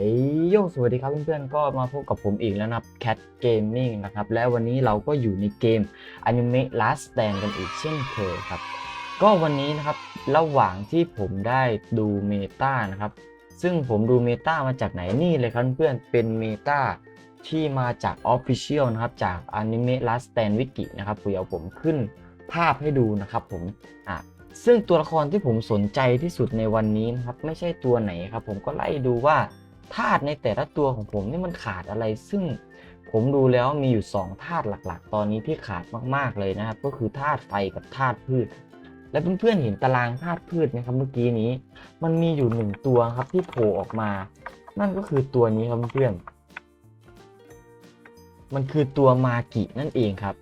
เฮ้ยโยสวัสดีครับเพื่อนๆ ก็มาพบกับผมอีกแล้วนะครับ Cat Gaming นะครับ และวันนี้เราก็อยู่ในเกม Anime Last Stand กันอีกเช่นเคยครับ ก็วันนี้นะครับ ระหว่างที่ผมได้ดูเมตานะครับ ซึ่งผมดูเมตามาจากไหนนี่เลยครับเพื่อนเป็นเมตาที่มาจาก Official นะครับ จาก Anime Last Stand Wiki นะครับเดี๋ยวผมขึ้นภาพให้ดูนะครับผมอะซึ่งตัวละครที่ผมสนใจที่สุดในวันนี้นะครับ ไม่ใช่ตัวไหนครับ ผมก็ไล่ดูว่า ธาตุในแต่ละตัวของผมนี่มันขาดอะไร ซึ่งผมดูแล้วมีอยู่2ธาตุหลักๆ ตอนนี้ที่ขาดมากๆเลยนะครับ ก็คือธาตุไฟกับธาตุพืช และเพื่อนๆเห็นตารางธาตุพืชไหมครับเมื่อกี้นี้ มันมีอยู่หนึ่งตัวครับที่โผล่ออกมา นั่นก็คือตัวนี้ครับเพื่อนมันคือตัวมากินั่นเองครับ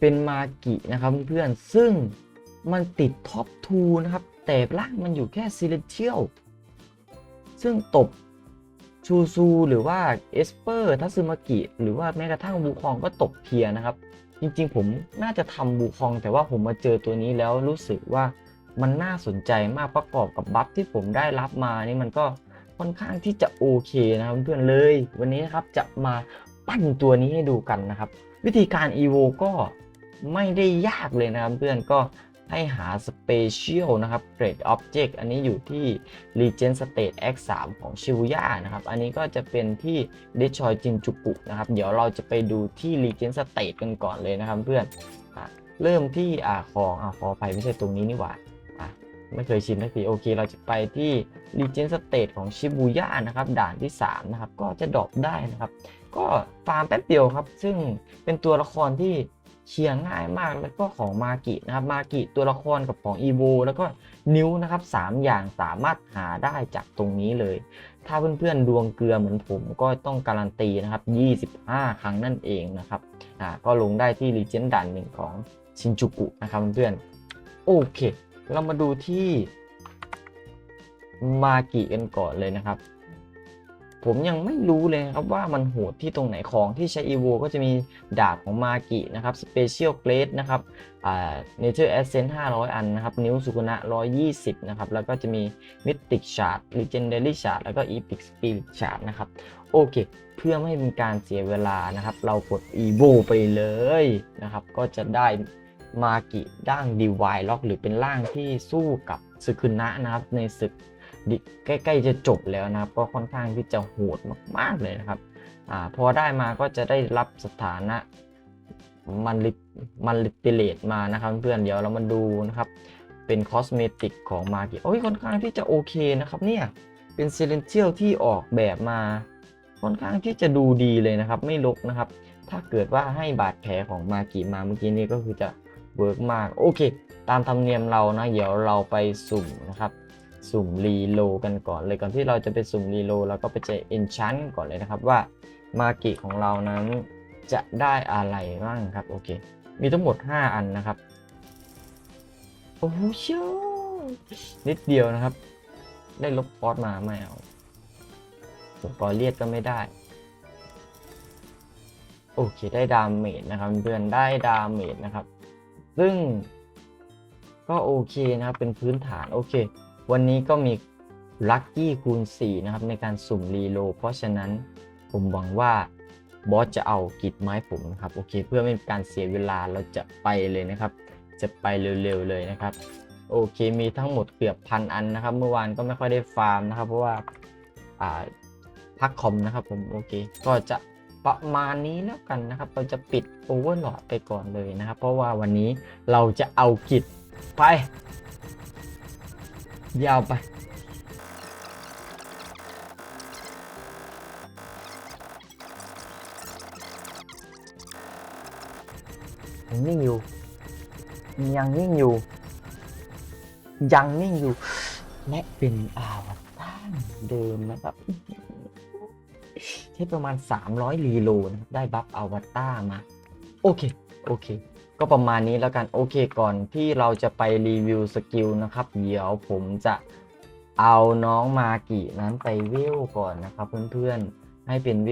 เป็นมากินะครับเพื่อนซึ่งมันติดท็อป2นะครับ แต่ร่างมันอยู่แค่ซิเลเชียลซึ่งตบ ชูซูหรือว่าเอสเปอร์ทัซึมากิ หรือว่าแม้กระทั่งบูคองก็ตกเทียนะครับ จริงๆผมน่าจะทำบูคอง แต่ว่าผมมาเจอตัวนี้แล้วรู้สึกว่ามันน่าสนใจมากประกอบกับบัฟที่ผมได้รับมานี่มันก็ค่อนข้างที่จะโอเคนะครับเพื่อนเลย วันนี้นะครับจะมาปั้นตัวนี้ให้ดูกันนะครับ วิธีการ EVO ก็ไม่ได้ยากเลยนะครับเพื่อนก็ ให้หา Special นะครับ Grade Object อันนี้อยู่ที่ Legend State X 3ของชิ b ุย่านะครับ อันนี้ก็จะเป็นที่ d e t r o y t จินจุกุนะครับ เดี๋ยวเราจะไปดูที่ Legend State กันก่อนเลยนะครับเพื่อนอเริ่มที่อ่าของอ่าขอไปไม่ใช่ตรงนี้นี่หว่าไม่เคยชินทักทีโอเค เราจะไปที่ Legend State ของชิ b ุย่านะครับ ด่านที่ 3 นะครับ ก็จะดรอปได้นะครับ ก็ฟาร์มแป๊บเดียวครับ ซึ่งเป็นตัวละครที่ เชียร์ง่ายมากแล้วก็ของมากินะครับมากิตัวละครกับของอีโวแล้วก็นิ้วนะครับ 3 อย่างสามารถหาได้จากตรงนี้เลย ถ้าเพื่อนๆดวงเกลือเหมือนผมก็ต้องการันตีนะครับ 25 ครั้งนั่นเองนะครับอ่าก็ลงได้ที่รีเจนดันหนึ่งของชินจูกุนะครับเพื่อนๆโอเค เรามาดูที่มากิกันก่อนเลยนะครับ ผมยังไม่รู้เลยครับว่ามันโหดที่ตรงไหนของที่ใช้ EVO ก็จะมีดาบของมากินะครับ Special Grade นะครับอ่า Nature Essence 500 อันนะครับ นิ้วสุกุนะ120 นะครับ แล้วก็จะมี Mythic Shard Legendary Shard แล้วก็ Epic Spirit Shard นะครับ โอเค เพื่อไม่ให้เป็นการเสียเวลานะครับ เรากด EVO ไปเลยนะครับ ก็จะได้มากิด้าง Divine Lock หรือเป็นร่างที่สู้กับสึกุนะนะครับในศึก ใกล้ๆจะจบแล้วนะครับ ก็ค่อนข้างที่จะโหดมากๆเลยนะครับอ่าพอได้มาก็จะได้รับสถานะมันลิมันลิติเลตมานะครับเพื่อนเดี๋ยวเรามาดูนะครับ เป็นคอสเมติกของมาเกิโอ้ยค่อนข้างที่จะโอเคนะครับเนี่ยเป็นเซเลนเชียลที่ออกแบบมา ค่อนข้างที่จะดูดีเลยนะครับ ไม่ลกนะครับ ถ้าเกิดว่าให้บาดแผลของมากิมาเมื่อกี้นี้ก็คือจะเวิร์กมาก โอเค ตามธรรมเนียมเรานะ เดี๋ยวเราไปสุ่มนะครับ สุ่มรีโลกันก่อนเลยก่อนที่เราจะไปสุ่มรีโลเราก็ไปเจอเอนชันก่อนเลยนะครับว่ามากิของเรานั้นจะได้อะไรบ้างครับโอเค มีทั้งหมด 5 อันนะครับ โอ้โหเชียนิดเดียวนะครับ ได้ลบฟอสมาไม่เอาผมปอเลียดก็ไม่ได้ โอเคได้ดาเมจนะครับเพื่อนได้ดาเมจนะครับ ซึ่งก็โอเคนะครับเป็นพื้นฐานโอเค วันนี้ก็มีลัคกี้คูณ 4 นะครับ ในการสุ่มรีโล เพราะฉะนั้นผมหวังว่าบอสจะเอากิจไม้ผมนะครับ โอเค เพื่อไม่เป็นการเสียเวลาเราจะไปเลยนะครับ จะไปเร็วๆเลยนะครับ โอเค มีทั้งหมดเกือบพันอันนะครับ เมื่อวานก็ไม่ค่อยได้ฟาร์มนะครับ เพราะว่าอ่าพักคอมนะครับผมโอเค ก็จะประมาณนี้แล้วกันนะครับ เราจะปิดโอเวอร์หลอดไปก่อนเลยนะครับ เพราะว่าวันนี้เราจะเอากิจไป ยาวไป ยังนิ่งอยู่ ยังนิ่งอยู่ ยังนิ่งอยู่ และเป็นอาวตารเดิมนะครับใช้ประมาณ 300รีโลนะได้บัฟอวตารมา โอเค โอเค ก็ประมาณนี้แล้วกันโอเคก่อนที่เราจะไปรีวิวสกิลนะครับเดี๋ยวผมจะเอาน้องมากินั้นไปเวก่อนนะครับเพื่อนๆให้เป็นเว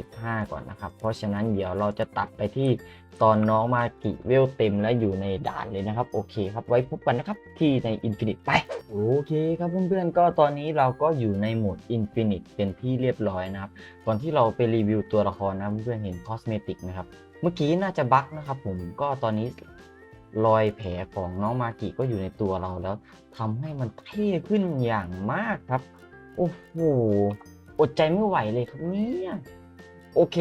85 ก่อนนะครับ เพราะฉะนั้นเดี๋ยวเราจะตัดไปที่ตอนน้องมากิเวเต็มและอยู่ในด่านเลยนะครับ โอเคครับไว้พบกันนะครับที่ใน Infinite ไปโอเคครับเพื่อนๆก็ตอนนี้เราก็อยู่ในโหมด Infinite เป็นที่เรียบร้อยนะครับก่อนที่เราไปรีวิวตัวละครนะเพื่อนๆเห็นคอสเมติกไหมครับ เมื่อกี้น่าจะบั๊กนะครับ ผมก็ตอนนี้รอยแผลของน้องมากิก็อยู่ในตัวเราแล้วทำให้มันเท่ขึ้นอย่างมากครับ โอ้โหอดใจไม่ไหวเลยครับเนี่ยโอเค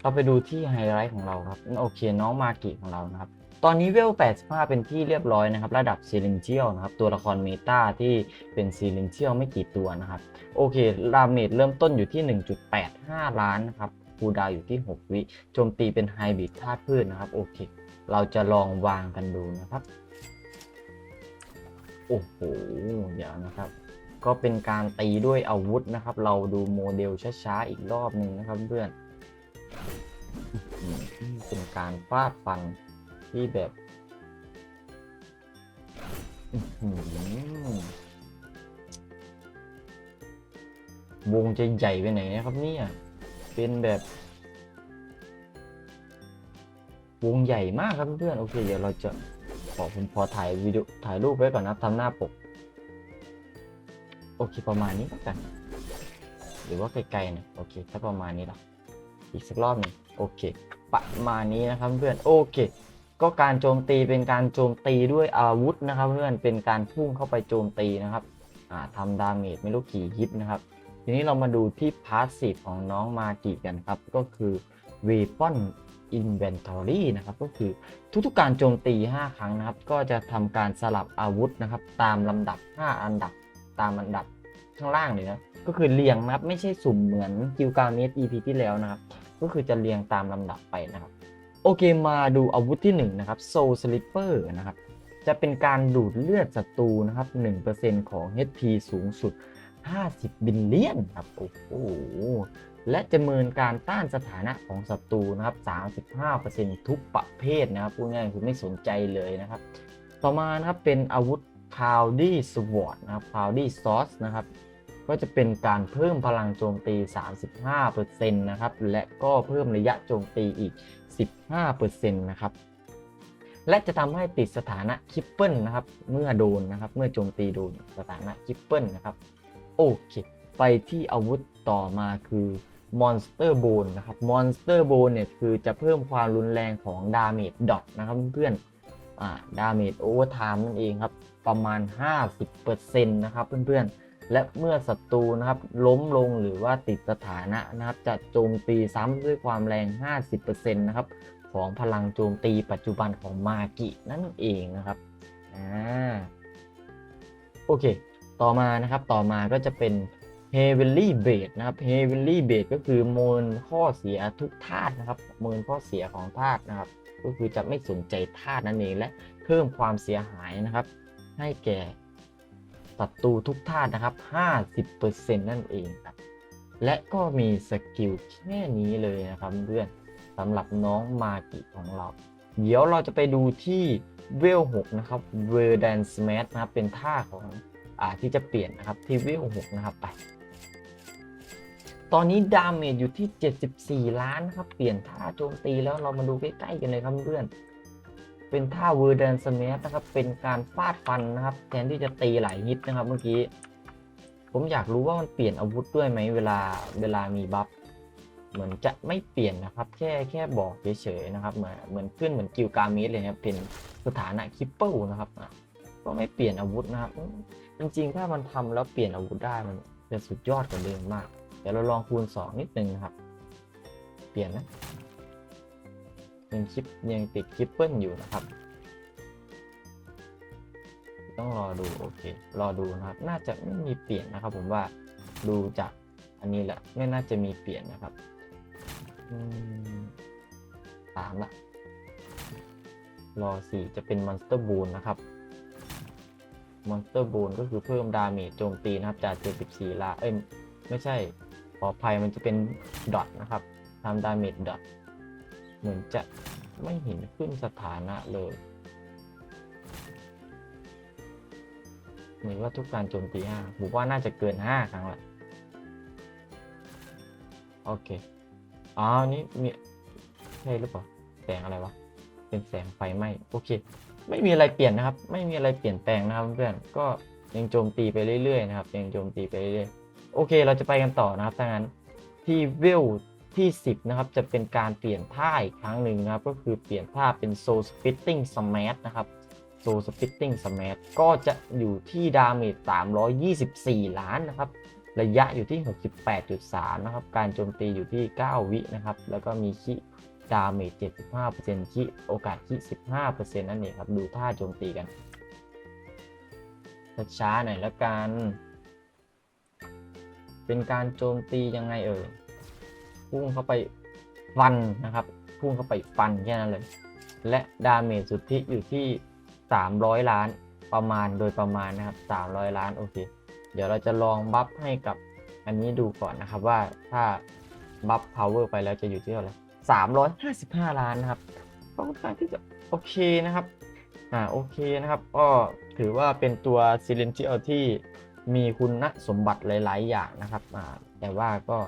เราไปดูที่ไฮไลท์ของเราครับโอเคน้องมากิของเรานะครับ ตอนนี้เวล 85 เป็นที่เรียบร้อยนะครับ ระดับซีเลนเชียลนะครับ ตัวละครเมตาที่เป็นซีเลนเชียลไม่กี่ตัวนะครับ โอเคดาเมจเริ่มต้นอยู่ที่ 1.85 ล้านนะครับ คูดาวอยู่ที่ 6 วิโจมตีเป็นไฮบริดธาตุพืชนะครับโอเค เราจะลองวางกันดูนะครับ โอ้โหเดี๋ยวนะครับ ก็เป็นการตีด้วยอาวุธนะครับ เราดูโมเดลช้าๆอีกรอบหนึ่งนะครับเพื่อนเป็นการฟาดฟันที่แบบวงจะใหญ่ไปไหนนะครับเนี่ย เป็นแบบ วงใหญ่มากครับเพื่อนๆโอเคเดี๋ยวเราจะขอผมพอถ่ายวิดีโอถ่ายรูปไว้ก่อนนะทำหน้าปก โอเคประมาณนี้กัน หรือว่าไกลๆนะโอเคถ้าประมาณนี้ละอีกสักรอบหนึ่งโอเค ประมาณนี้นะครับเพื่อนโอเค ก็การโจมตีเป็นการโจมตีด้วยอาวุธนะครับ เพื่อนเป็นการพุ่งเข้าไปโจมตีนะครับอ่าทำดาเมจไม่รู้กี่ฮิตนะครับ ทีนี้เรามาดูที่พาสซีฟของน้องมากิกันครับ ก็คือ Weapon Inventory นะครับ ก็คือทุกๆการโจมตี 5 ครั้งนะครับ ก็จะทำการสลับอาวุธนะครับ ตามลำดับ 5 อันดับตามอันดับข้างล่างเลยนะ ก็คือเรียงนะครับ ไม่ใช่สุ่มเหมือนกิลการเมส EP ที่แล้วนะครับ ก็คือจะเรียงตามลำดับไปนะครับ โอเคมาดูอาวุธที่ 1 นะครับ Soul Slipper นะครับ จะเป็นการดูดเลือดศัตรูนะครับ 1%ของ HP สูงสุด 50 บิลเลียนครับโอ้โหและจะเมินการต้านสถานะของศัตรูนะครับ 35%ทุกประเภทนะครับพูดง่ายคือไม่สนใจเลยนะครับ ต่อมานะครับเป็นอาวุธ Cloudy Sword นะครับ Cloudy Sword นะครับ ก็จะเป็นการเพิ่มพลังโจมตี 35%นะครับ และก็เพิ่มระยะโจมตีอีก 15%นะครับและจะทำให้ติดสถานะคิปเปิลนะครับ เมื่อโดนนะครับ เมื่อโจมตีโดนสถานะคิปเปิลนะครับ โอเค ไปที่อาวุธต่อมาคือ Monster Bone นะครับ Monster Bone เนี่ยคือจะเพิ่มความรุนแรงของดาเมจดอทนะครับเพื่อนๆอ่าดาเมจโอเวอร์ไทม์นั่นเองครับ ประมาณ 50%นะครับเพื่อนๆ และเมื่อศัตรูนะครับล้มลงหรือว่าติดสถานะนะครับ จะโจมตีซ้ำด้วยความแรง 50%นะครับของพลังโจมตีปัจจุบันของมากินั่นเองนะครับอ่าโอเค ต่อมานะครับต่อมาก็จะเป็น Heavenly b a s e นะครับ Heavenly b a s e ก็คือโมนข้อเสียทุกธาตุนะครับโมนข้อเสียของธาตุนะครับ ก็คือจะไม่สนใจธาตุนั่นเองและเพิ่มความเสียหายนะครับ ให้แก่ศัตรูทุกธาตุนะครับ 50%นั่นเองครับและก็มีสกิลแค่นี้เลยนะครับเพื่อนสำหรับน้องมากิของเรา เดี๋ยวเราจะไปดูที่เวล6นะครับ v e r d a n Smash นะครับเป็นท่าของ ที่จะเปลี่ยนนะครับที่เว6นะครับไปตอนนี้ดาเมจอยู่ที่ 74 ล้านนะครับเปลี่ยนท่าโจมตีแล้วเรามาดูใกล้ๆกันเลยครับเพื่อนเป็นท่าเวอร์เดนสเมสนะครับเป็นการฟาดฟันนะครับแทนที่จะตีหลายฮิตนะครับเมื่อกี้ ผมอยากรู้ว่ามันเปลี่ยนอาวุธด้วยไหมเวลาเวลามีบัฟเหมือนจะไม่เปลี่ยนนะครับแค่แค่บอกเฉยๆนะครับเหมือนเหมือนขึ้นเหมือนกิลกาเมสเลยนะครับเป็นสถานะคิปเปิลนะครับก็ไม่เปลี่ยนอาวุธนะครับ จริงๆ ถ้ามันทำแล้วเปลี่ยนอาวุธได้มันจะสุดยอดกว่าเดิมมาก เดี๋ยวเราลองคูณ 2 นิดนึงนะครับ เปลี่ยนนะยังคลิปยังติดคลิปเปิลอยู่นะครับ ต้องรอดูโอเค รอดูนะครับ น่าจะไม่มีเปลี่ยนนะครับ ผมว่าดูจากอันนี้แหละ ไม่น่าจะมีเปลี่ยนนะครับสามละรอสี่จะเป็นมอนสเตอร์บูนนะครับ มอนสเตอร์บูนก็คือเพิ่มดาเมจโจมตีนะครับจาก 74ลาเอ้ยไม่ใช่ขออภัยมันจะเป็นดอทนะครับทำดาเมจดอทเหมือนจะไม่เห็นขึ้นสถานะเลย เหมือนว่าทุกการโจมตี5ผมว่าน่าจะเกิน 5 ครั้งละโอเคอ๋อนี่มีใช่หรือเปล่าแสงอะไรวะ เป็นแสงไฟไหมโอเค ไม่มีอะไรเปลี่ยนนะครับ ไม่มีอะไรเปลี่ยนแปลงนะครับเพื่อนก็ยังโจมตีไปเรื่อยๆนะครับยังโจมตีไปเรื่อยๆโอเค เราจะไปกันต่อนะครับถ้างั้นที่เวลที่ 10 นะครับ จะเป็นการเปลี่ยนท่าอีกครั้งหนึ่งนะครับ ก็คือเปลี่ยนท่าเป็น Soul Splitting Smash นะครับ Soul Splitting Smash ก็จะอยู่ที่ดาเมจ324 ล้านนะครับ ระยะอยู่ที่ 68.3 นะครับ การโจมตีอยู่ที่ 9 วินะครับ แล้วก็มีคิ ดาเมจ75%คิโอกาสคิ15%นั่นเองครับ ดูท่าโจมตีกันช้าๆหน่อยละกัน เป็นการโจมตียังไงเอ่ย พุ่งเข้าไปฟันนะครับ พุ่งเข้าไปฟันแค่นั้นเลย และดาเมจสุทธิอยู่ที่ 300 ล้านประมาณโดยประมาณนะครับ 300 ล้านโอเค เดี๋ยวเราจะลองบัฟให้กับอันนี้ดูก่อนนะครับว่าถ้าบัฟพาวเวอร์ไปแล้วจะอยู่ที่เท่าไหร่ 355 ล้านนะครับก็ค่อนข้างที่จะโอเคนะครับอ่าโอเคนะครับก็ถือว่าเป็นตัว s i l e n t i a l ที่มีคุณสมบัติหลาย ๆ อย่างนะครับอ่าแต่ว่าก็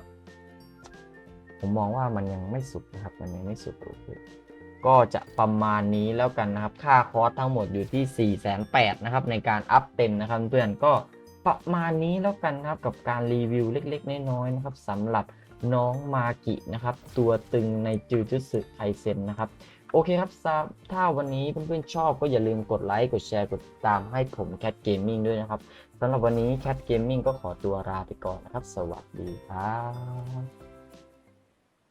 ผมมองว่ามันยังไม่สุดนะครับ มันยังไม่สุดโอเคก็จะประมาณนี้แล้วกันนะครับ ค่าคอร์สทั้งหมดอยู่ที่ 4 8 0 0 0นะครับในการอัพเต็มนะครับเพื่อนก็ประมาณนี้แล้วกันนะครับกับการรีวิวเล็ก ๆ น้อยๆนะครับสำหรับ น้องมากินะครับ ตัวตึงในจูจุสึไคเซนนะครับ โอเคครับ ถ้าวันนี้เพื่อนๆชอบก็อย่าลืมกดไลค์ กดแชร์ กดติดตามให้ผมแคทเกมมิ่งด้วยนะครับสำหรับวันนี้แคทเกมมิ่งก็ขอตัวลาไปก่อนนะครับ สวัสดีครับ